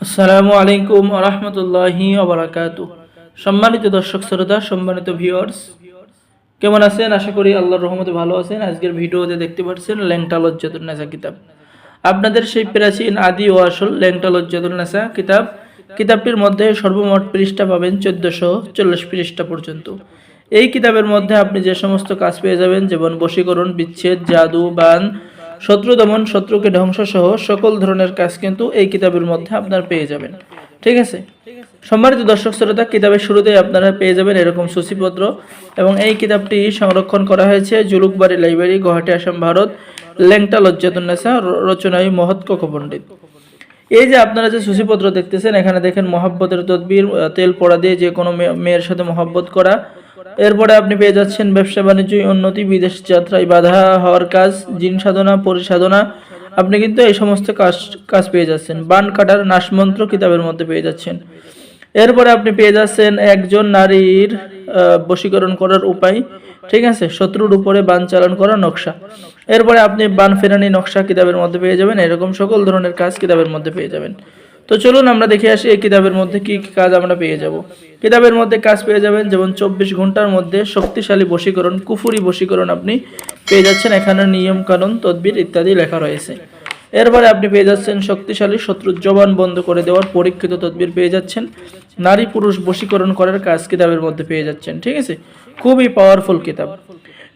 আসসালামু আলাইকুম রহমতুল্লাহি ওবরাকাতু। সম্মানিত দর্শক শ্রোতা, সম্মানিত ভিউয়ার্স কেমন আছেন? আশা করি আল্লাহর রহমতে ভালো আছেন। আজকের ভিডিওতে দেখতে পাচ্ছেন ল্যাংটা লজ্জাতুন নাসা কিতাব। আপনাদের সেই প্রাচীন, আদি ও আসল ল্যাংটা লজ্জাতুন নাসা কিতাব, কিতাবটির মধ্যে সর্বমোট পৃষ্ঠা পাবেন চোদ্দশো চল্লিশ পৃষ্ঠা পর্যন্ত। এই কিতাবের মধ্যে আপনি যে সমস্ত কাজ পেয়ে যাবেন, যেমন বশীকরণ, বিচ্ছেদ, জাদু, বান শত্রু দমন, শত্রুকে ধ্বংস সহ সকল ধরনের কাজ কিন্তু এই কিতাবের মধ্যে আপনার পেয়ে যাবেন। ঠিক আছে? সম্মানিত দর্শক শ্রোতা, কিতাবের শুরুতেই আপনারা পেয়ে যাবেন এরকম সূচিপত্র এবং এই কিতাবটি সংরক্ষণ করা হয়েছে জুলুকবাড়ি লাইব্রেরি, গুয়াহাটি, আসাম, ভারত, ল্যাংটা লজ্জাতুন্নেসা রচনায় মহৎ কক পণ্ডিত। এই যে আপনারা যে সূচিপত্র দেখতেছেন, এখানে দেখেন মহাব্বতের তদবির তেল পড়া দিয়ে যে কোনো মেয়ে- মেয়ের সাথে মহাব্বত করা এরপরে আপনি পেয়ে যাচ্ছেন ব্যবসা বাণিজ্য, উন্নতি, বিদেশ যাত্রায় বাধা হওয়ার কাজ, জিন সাধনা, পরিসাধনা। আপনি কিন্তু এই সমস্ত কাজ কাজ পেয়ে যাচ্ছেন। বান কাটার নাশমন্ত্র কিতাবের মধ্যে পেয়ে যাচ্ছেন। এরপরে আপনি পেয়ে যাচ্ছেন একজন নারীর বশীকরণ করার উপায়। ঠিক আছে? শত্রুর উপরে বান চালন করার নকশা। এরপরে আপনি বান ফেরানি নকশা কিতাবের মধ্যে পেয়ে যাবেন। এরকম সকল ধরনের কাজ কিতাবের মধ্যে পেয়ে যাবেন। তো চলুন আমরা দেখে আসি এই কিতাবের মধ্যে কি কি কাজ আমরা পেয়ে যাব। কিতাবের মধ্যে কাজ পেয়ে যাবেন, যেমন চব্বিশ ঘণ্টার মধ্যে শক্তিশালী বশীকরণ, কুফুরি বশীকরণ আপনি পেয়ে যাচ্ছেন। এখানে নিয়ম কানুন, তদবির ইত্যাদি লেখা রয়েছে। এরপরে আপনি পেয়ে যাচ্ছেন শক্তিশালী শত্রুর জবান বন্ধ করে দেওয়ার পরীক্ষিত তদবির পেয়ে যাচ্ছেন। নারী পুরুষ বশীকরণ করার কাজ কিতাবের মধ্যে পেয়ে যাচ্ছেন, ঠিক আছে? খুবই পাওয়ারফুল কিতাব।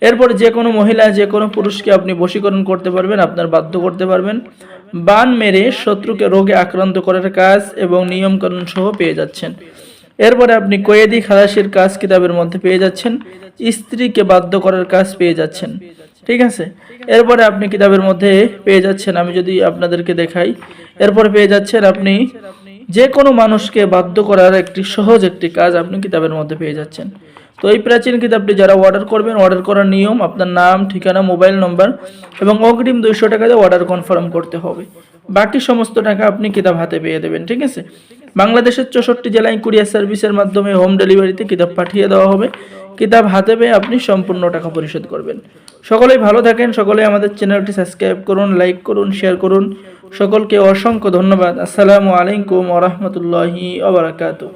এরপর যে কোনো মহিলা, যে কোনো পুরুষকে আপনি বশীকরণ করতে পারবেন, আপনার বাধ্য করতে পারবেন। বান মেরে শত্রুকে রোগে আক্রান্ত করার কাজ এবং নিয়মকানুন সহ পেয়ে যাচ্ছেন। এরপরে আপনি কয়েদি খালাসির কাজ কিতাবের মধ্যে পেয়ে যাচ্ছেন। স্ত্রীকে বাধ্য করার কাজ পেয়ে যাচ্ছেন। ঠিক আছে? এরপরে আপনি কিতাবের মধ্যে পেয়ে যাচ্ছেন, আমি যদি আপনাদেরকে দেখাই। এরপরে পেয়ে যাচ্ছেন আপনি যে কোনো মানুষকে বাধ্য করার একটি সহজ একটি কাজ আপনি কিতাবের মধ্যে পেয়ে যাচ্ছেন। তো এই প্রাচীন কিতাবটি যারা অর্ডার করবেন অর্ডার করার নিয়ম, আপনার নাম, ঠিকানা মোবাইল নম্বর এবং অগ্রিম দুইশো টাকা দিয়ে অর্ডার কনফার্ম করতে হবে। বাকি সমস্ত টাকা আপনি কিতাব হাতে পেয়ে দেবেন, ঠিক আছে? বাংলাদেশের চৌষট্টি জেলায় কুরিয়ার সার্ভিসের মাধ্যমে হোম ডেলিভারিতে কিতাব পাঠিয়ে দেওয়া হবে। কিতাব হাতে পেয়ে আপনি সম্পূর্ণ টাকা পরিশোধ করবেন। সকলেই ভালো থাকেন, সকলেই আমাদের চ্যানেলটি সাবস্ক্রাইব করুন লাইক করুন শেয়ার করুন। সকলকে অসংখ্য ধন্যবাদ। আসসালামু আলাইকুম ওরহমতুল্লাহি ওবরাকাতু